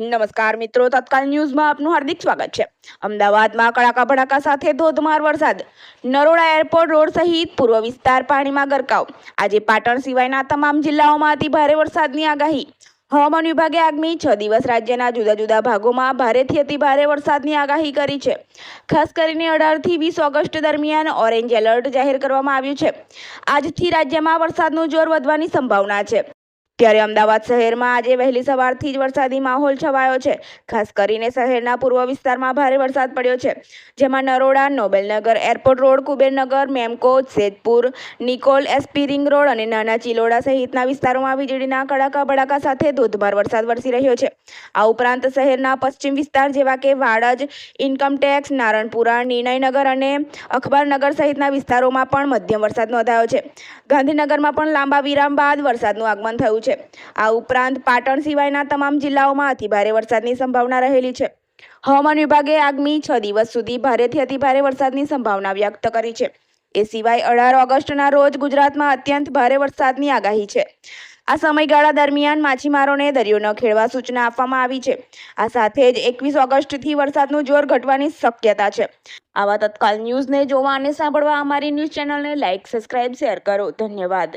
નમસ્કાર મિત્રો, તત્કાલ ન્યૂઝમાં આપનું હાર્દિક સ્વાગત છે. અમદાવાદમાં કડાકા ભડાકા સાથે ધોધમાર વરસાદ. નરોડા એરપોર્ટ રોડ સહિત પૂર્વ વિસ્તાર પાણીમાં ગરકાવ. આજે પાટણ સિવાયના તમામ જિલ્લાઓમાં અતિ ભારે વરસાદની આગાહી. હવામાન વિભાગે આગામી છ દિવસ રાજ્યના જુદા જુદા ભાગોમાં ભારેથી અતિ ભારે વરસાદની આગાહી કરી છે. ખાસ કરીને અઢારથી વીસ ઓગસ્ટ દરમિયાન ઓરેન્જ એલર્ટ જાહેર કરવામાં આવ્યું છે. આજથી રાજ્યમાં વરસાદનું જોર વધવાની સંભાવના છે. ત્યારે અમદાવાદ શહેરમાં આજે વહેલી સવારથી જ વરસાદી માહોલ છવાયો છે. ખાસ કરીને શહેરના પૂર્વ વિસ્તારમાં ભારે વરસાદ પડ્યો છે. જેમાં Naroda, Nobelnagar, airport road, Kubernagar, Memco Jetpur Nikol, SP ring road અને નાના ચિલોડા સહિતના વિસ્તારોમાં વીજળીના કડાકા ભડાકા સાથે ધોધમાર વરસાદ વરસી રહ્યો છે. આ ઉપરાંત શહેરના પશ્ચિમ વિસ્તાર જેવા કે વાડજ ઇન્કમટેક્સ નારણપુરા, નિર્ણયનગર અને અખબારનગર સહિતના વિસ્તારોમાં પણ મધ્યમ વરસાદ નોંધાયો છે. ગાંધીનગરમાં પણ લાંબા વિરામ બાદ વરસાદનું આગમન થયું છે. આ ઉપરાંત પાટણ સિવાયના તમામ જિલ્લાઓમાં અતિભારે વરસાદની સંભાવના રહેલી છે. હવામાન વિભાગે આગામી છ દિવસ સુધી ભારેથી અતિભારે વરસાદની સંભાવના વ્યક્ત કરી છે. એ સિવાય અઢાર ઓગસ્ટના રોજ ગુજરાતમાં અત્યંત ભારે વરસાદની આગાહી છે. આ સમયગાળા દરમિયાન માછીમારોને દરિયો ન ખેડવા સૂચના આપવામાં આવી છે. આ સાથે જ એકવીસ ઓગસ્ટથી વરસાદનું જોર ઘટવાની શક્યતા છે. આવા તત્કાલ ન્યૂઝને જોવા અને સાંભળવા અમારી ન્યૂઝ ચેનલને લાઇક સબસ્ક્રાઇબ, શેર કરો. ધન્યવાદ.